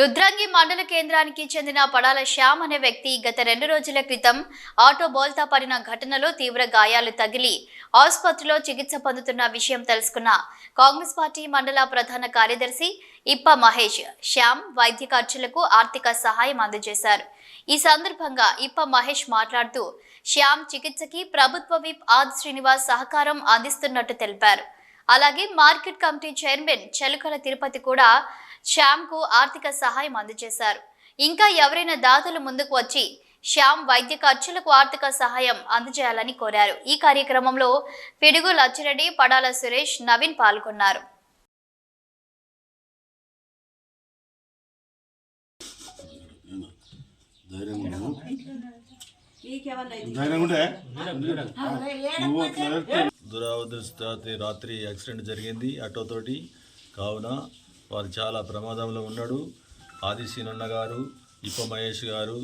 రుద్రంగి మండల కేంద్రానికి చెందిన పడాల శ్యామ్ అనే వ్యక్తి గత రెండు రోజుల క్రితం ఆటో బోల్తా పడిన ఘటనలో తీవ్ర గాయాలు తగిలి ఆసుపత్రిలో చికిత్స పొందుతున్న విషయం తెలుసుకున్న కాంగ్రెస్ పార్టీ మండల ప్రధాన కార్యదర్శి ఇప్ప మహేష్. శ్యామ్ వైద్య ఖర్చులకు ఆర్థిక సహాయం అందజేశారు. ఈ సందర్భంగా ఇప్ప మహేష్ మాట్లాడుతూ శ్యామ్ చికిత్సకి ప్రభుత్వ విప్ ఆది శ్రీనివాస్ సహకారం అందిస్తున్నట్టు తెలిపారు. అలాగే market committee chairman Chelukala Tirupati కూడా శ్యామ్కు ఆర్థిక సహాయం అందజేశారు. ఇంకా ఎవరైనా దాతలు ముందుకు వచ్చి శ్యామ్ వైద్య ఖర్చులకు ఆర్థిక సహాయం అందజేయాలని కోరారు. ఈ కార్యక్రమంలో పిడుగు లచ్చిరెడ్డి పడాల సురేష్ నవీన్ పాల్గొన్నారు. ధైర్యం ఉండదు రాత్రి యాక్సిడెంట్ జరిగింది. ఆటోతోటి కావున వారు చాలా ప్రమాదంలో ఉన్నాడు. ఆదిశీనన్న గారు ఇప్ప మహేష్ గారు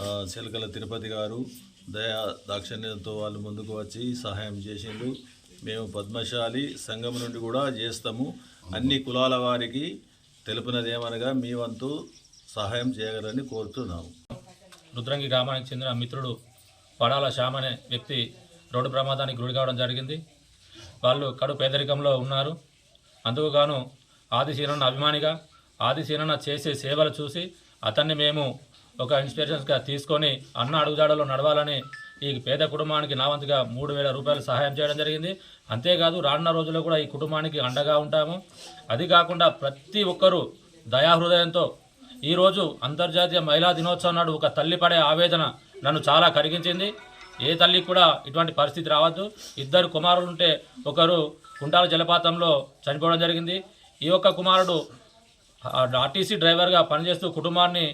ఆ, చిలకల తిరుపతి గారు దయా దాక్షిణ్యంతో వాళ్ళు ముందుకు వచ్చి సహాయం చేసిండు. మేము పద్మశాలి సంఘం నుండి కూడా చేస్తాము. అన్ని కులాల వారికి తెలుపునదేమనగా మీ వంతు సహాయం చేయగలని కోరుతున్నాము. రుద్రంగి గ్రామానికి చెందిన మిత్రుడు పడాల శ్యామ్ అనే వ్యక్తి రోడ్డు ప్రమాదానికి గురి కావడం జరిగింది. వాళ్ళు కడు పేదరికంలో ఉన్నారు. అందుకుగాను ఆదిశీలన అభిమానిగా ఆదిశీలన చేసే సేవలు చూసి అతన్ని మేము ఒక ఇన్స్పిరేషన్స్గా తీసుకొని అన్న అడుగుజాడలో నడవాలని ఈ పేద కుటుంబానికి నా వంతుగా మూడు వేల రూపాయలు సహాయం చేయడం జరిగింది. అంతేకాదు రానున్న రోజుల్లో కూడా ఈ కుటుంబానికి అండగా ఉంటాము. అది కాకుండా ప్రతి ఒక్కరూ దయాహృదయంతో ఈరోజు అంతర్జాతీయ మహిళా దినోత్సవం నాడు ఒక తల్లి పడే ఆవేదన నన్ను చాలా కరిగించింది. ఏ తల్లికి కూడా ఇటువంటి పరిస్థితి రావద్దు. ఇద్దరు కుమారులు ఉంటే ఒకరు కుంటాల జలపాతంలో చనిపోవడం జరిగింది. ఈ యొక్క కుమారుడు ఆర్టీసీ డ్రైవర్గా పనిచేస్తూ కుటుంబాన్ని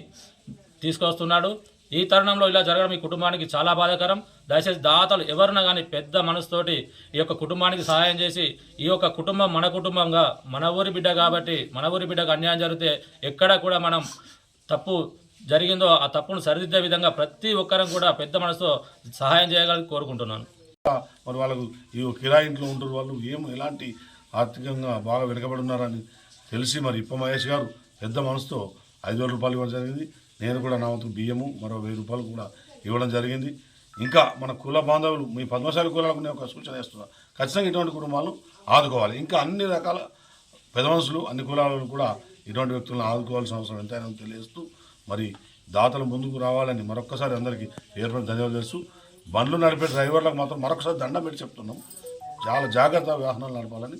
తీసుకొస్తున్నాడు. ఈ తరుణంలో ఇలా జరగడం ఈ కుటుంబానికి చాలా బాధాకరం. దయచేసి దాతలు ఎవరినా కానీ పెద్ద మనసుతోటి ఈ యొక్క కుటుంబానికి సహాయం చేసి ఈ యొక్క కుటుంబం మన కుటుంబంగా మన ఊరి బిడ్డ కాబట్టి మన ఊరి బిడ్డకు అన్యాయం జరిగితే ఎక్కడ కూడా మనం తప్పు జరిగిందో ఆ తప్పును సరిదిద్దే విధంగా ప్రతి ఒక్కరం కూడా పెద్ద మనసుతో సహాయం చేయగలని కోరుకుంటున్నాను. మరి వాళ్ళకు ఈ కిరాయి ఇంట్లో ఉంటారు వాళ్ళు ఏం ఎలాంటి ఆర్థికంగా బాగా వెనుకబడి ఉన్నారని తెలిసి మరి ఇప్ప మహేష్ గారు పెద్ద మనసుతో ఐదు వేల రూపాయలు ఇవ్వడం జరిగింది. నేను కూడా నా వంతు బియ్యము మరో వెయ్యి రూపాయలు కూడా ఇవ్వడం జరిగింది. ఇంకా మన కుల బాంధవులు మీ పద్మశాలి కులాలకు నేను ఒక సూచన ఇస్తున్నా ఖచ్చితంగా ఇటువంటి కుటుంబాలను ఆదుకోవాలి. ఇంకా అన్ని రకాల పెద్ద మనుషులు అన్ని కులాలను కూడా ఇటువంటి వ్యక్తులను ఆదుకోవాల్సిన అవసరం ఎంతైనా తెలియజేస్తూ మరి దాతలు ముందుకు రావాలని మరొక్కసారి అందరికీ ఏర్పడిన ధన్యవాదాలు తెలుసు బండ్లు నడిపే డ్రైవర్లకు మాత్రం మరొకసారి దండం పెట్టి చెప్తున్నాం. చాలా జాగ్రత్త వాహనాలు నడపాలని